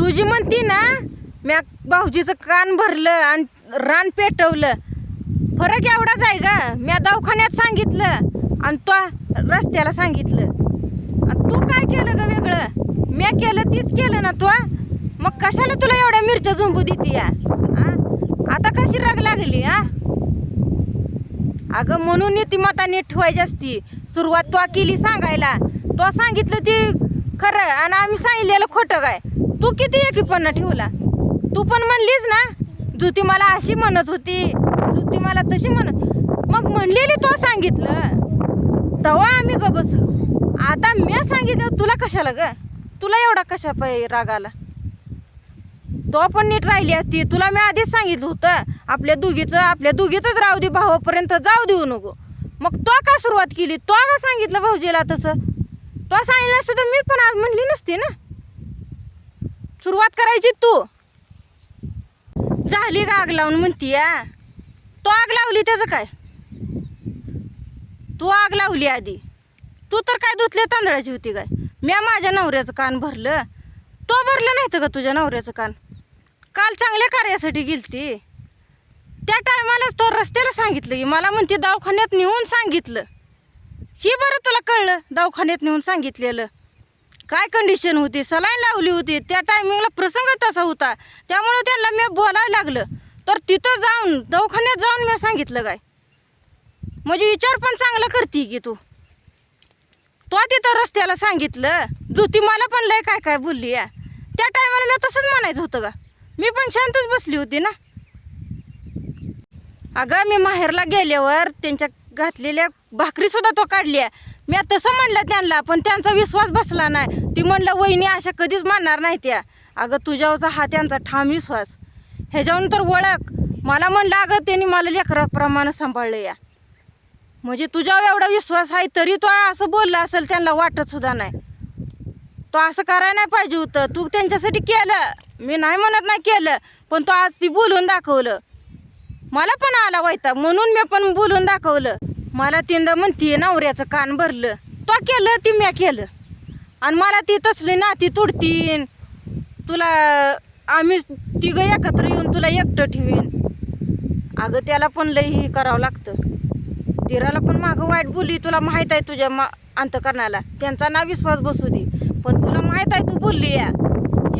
तुझी म्हणती ना म्या भाऊजीचं कान भरलं आणि रान पेटवलं. फरक एवढाच आहे का म्या दवाखान्यात सांगितलं आणि तो रस्त्याला सांगितलं. आणि तू काय केलं ग वेगळं? म्या केलं तीच केलं ना तो मग कशाला तुला एवढ्या मिरच्या झुंबू देते या? आता कशी राग लागली हा? अगं म्हणून नीतिमत्ता नीट ठेवायची असती. सुरुवात तो केली सांगायला. तो सांगितलं ती खरं आणि आम्ही सांगितलेलं खोटं काय? तू किती एकीपणा ठेवला? तू पण म्हणलीस ना जुती मला अशी म्हणत होती जुती मला तशी म्हणत मग म्हणलेली तो सांगितलं. तेव्हा आम्ही ग बसलो. आता मी सांगितलं तुला कशाला ग? तुला एवढा कशा पाय राग आला? तो पण नीट राहिली असती. तुला मी आधीच सांगितलं होतं आपल्या दुगीचं आपल्या दुगीचंच राहू दे भावापर्यंत जाऊ देऊ नको. मग तो का सुरुवात केली? तो का सांगितलं भाऊजीला तसं? तो सांगितलं असतं तर मी पण आज म्हणली नसती ना? सुरुवात करायची तू. झाली का आग लावून म्हणती या तो आग लावली त्याचं काय? तू आग लावली आधी. तू तर काय धुतले तांदळाची होती काय? म्या माझ्या नवऱ्याचं कान भरलं. तो भरलं नाही का तुझ्या नवऱ्याचं कान. काल चांगल्या कार्यासाठी गेलती. त्या टायमालाच तो रस्त्याला सांगितलं की मला म्हणते दवाखान्यात नेऊन सांगितलं. ही बरं तुला कळलं दवाखान्यात नेऊन सांगितलेलं. काय कंडिशन होती? सलाईन लावली होती. त्या टायमिंगला प्रसंग तसा होता. त्यामुळं त्यांना मी बोलायला लागलं. तर तिथं जाऊन दवाखान्यात जाऊन मी सांगितलं काय? म्हणजे विचार पण चांगला करते की तू. तो तिथं रस्त्याला सांगितलं जुती मला पण लय काय काय बोलली या. त्या टायमाला मी तसंच म्हणायचं होतं का मी पण शांतच बसली होती ना. अगं मी माहेरला गेल्यावर त्यांच्या घातलेल्या भाकरी सुद्धा तो काढल्या. मी तसं म्हणलं त्यांना पण त्यांचा विश्वास बसला नाही. ती म्हणलं वहिनी अशा कधीच मानणार नाही त्या. अगं तुझ्यावरचा हा त्यांचा ठाम विश्वास. ह्याच्यानंतर तर ओळख. मला म्हणलं अगं त्यांनी मला लेकराप्रमाणे सांभाळलं या. म्हणजे तुझ्यावर एवढा विश्वास आहे तरी तो असं बोलला असेल त्यांना वाटत सुद्धा नाही. तो असं करायला नाही पाहिजे होतं. तू त्यांच्यासाठी केलं. मी नाही म्हणत नाही केलं पण तो आज ती बोलून दाखवलं. मला पण आला वैताग. म्हणून मी पण बोलून दाखवलं. मला तिनं म्हणतीये नवऱ्याचं कान भरलं. तो केलं ती म्या केलं. आणि मला ती तसली नाती तुडतीन. तुला आम्ही तिघं एकत्र येऊन तुला एकटं ठेवीन. अगं त्याला पण लई करावं लागतं. तिराला पण मागं वाईट बोलली तुला माहीत आहे तुझ्या मा अंतकरणाला. त्यांचा ना विश्वास बसू दे. पण तुला माहीत आहे तू बोलली या.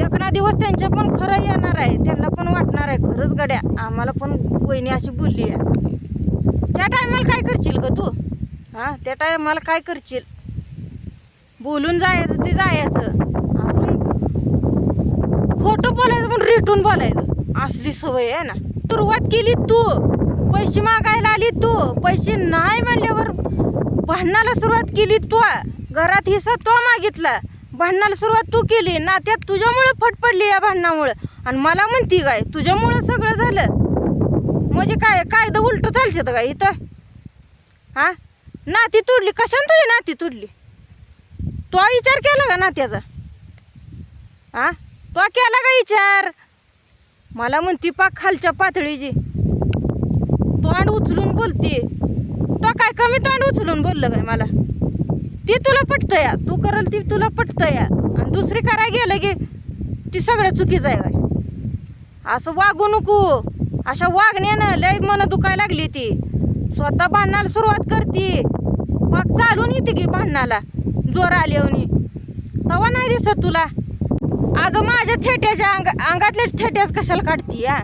एक ना दिवस त्यांच्या पण खरं येणार आहे. त्यांना पण वाटणार आहे खरंच गड्या. आम्हाला पण वहिनी अशी बोलली आहे त्या टायमाला काय करशील ग तू? हां त्या टायमाला काय करशील? बोलून जायचं ते जायचं. खोटं बोलायचं पण रिटून बोलायचं. असली सवय आहे ना. सुरुवात केली तू. पैसे मागायला आली तू. पैसे नाही म्हणल्यावर भांडणाला सुरुवात केली तू. घरात हिस्सा तो मागितला. भांडणाला सुरुवात तू केली. नात्यात तुझ्यामुळे फट पडली या भांडणामुळे. आणि मला म्हणती काय तुझ्यामुळं सगळं झालं. म्हणजे काय कायदा उलट चालते का इथं? हा? नाती तुडली कशाने तुझी नाती तुडली? तो विचार केला का नात्याचा? हा? तो केला का विचार? मला म्हणती पाक खालच्या पातळीची. तोंड उचलून बोलते. तो काय कमी तोंड उचलून बोललं काय मला? ती तुला पटतं या तू करल ती तुला पटतं या आणि दुसरी करायला गेलं की ती सगळं चुकीचं आहे काय? असं वागू नको. अशा वागण्यानं लय मन दुखायला लागली ती. स्वतः भांडणाला सुरुवात करते. पाक चालून येते की भांडणाला. जोर आल्यावनी तवा नाही दिसत तुला. अगं माझ्या थेट्याच्या अंग अंगातले थेट्याच कशाला काढती या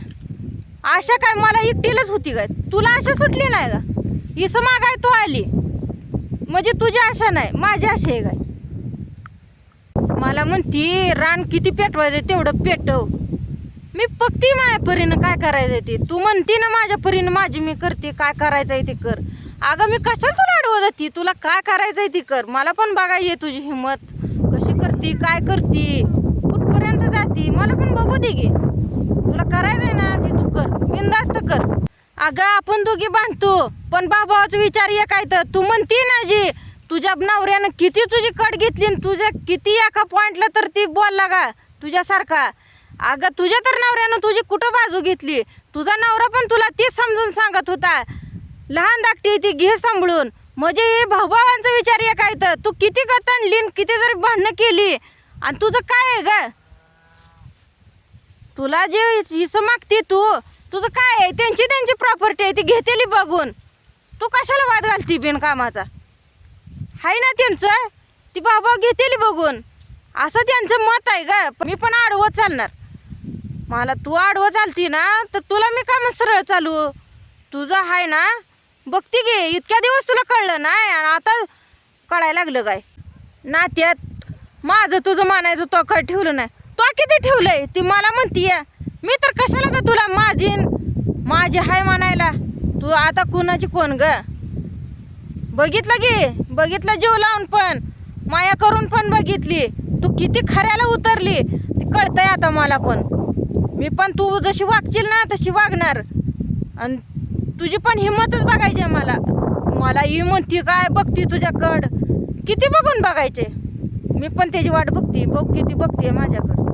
आशा काय मला एकटीलाच होती काय तुला आशा सुटली नाही का इसं मागाय तू आली. म्हणजे तुझी आशा नाही माझी आशा आहे काय मला म्हणती रान किती पेटवायचं तेवढं पेटव. मी बघते माझ्या परीनं काय करायचं ते? तू म्हणती ना माझ्या परीनं माझी मी करते काय करायचंय ते कर. अगं मी कशाला तुला अडवत होती तुला काय करायचंय ते कर. मला पण बघा ये तुझी हिंमत कशी करती काय करती? कुठपर्यंत जाती? मला पण बघू दे गे. तुला करायचंय ना ते तू कर. बिंदास्त कर. अगं आपण दोघी बांधतो पण बाबाचा विचार ये काय तर. तू म्हणती ना जी तुझ्या नवऱ्यानं किती तुझी कट घेतली तुझ्या किती एका पॉइंटला तर ती बोलला का तुझ्यासारखा. अगं तुझ्या तर नवऱ्यानं तुझी कुठं बाजू घेतली? तुझा नवरा पण तुला तीच समजून सांगत होता. लहान धाकटी ती घे सांभाळून. म्हणजे हे भाऊभावांचा विचार एक काय तर. तू किती गतन आणि किती जरी भांडणं केली आणि तुझं काय आहे ग? तुला जे हिस्सा मागते तू तुझं काय आहे? त्यांची त्यांची प्रॉपर्टी आहे ती घेतेली बघून. तू कशाला वाद घालती बिनकामाचा? आहे ना त्यांचं? ती बाबा घेतेली बघून. असं त्यांचं मत आहे ग. मी पण आडवत चालणार. मला तू आडवं चालती ना तर तुला मी काय सरळ चालू. तुझं आहे ना बघती गे इतक्या दिवस तुला कळलं नाही आणि आता कळायला लागलं काय? नात्यात माझं तुझं मानायचं तो काय ठेवलं नाही. तो किती ठेवलंय? ती मला म्हणतीय मी तर कशाला ग तुला माझी माझी हाय म्हणायला? तू आता कुणाची कोण ग? बघितलं गे बघितलं जीव लावून पण माया करून पण बघितली. तू किती खऱ्याला उतरली ती कळतंय आता मला पण. मी पण तू जशी वागशील ना तशी वागणार. आणि तुझी पण हिंमतच बघायची आहे मला. मला ही म्हणती काय बघती तुझ्याकड? किती बघून बघायचे? मी पण त्याची वाट बघते. बघ किती बघते माझ्याकडं.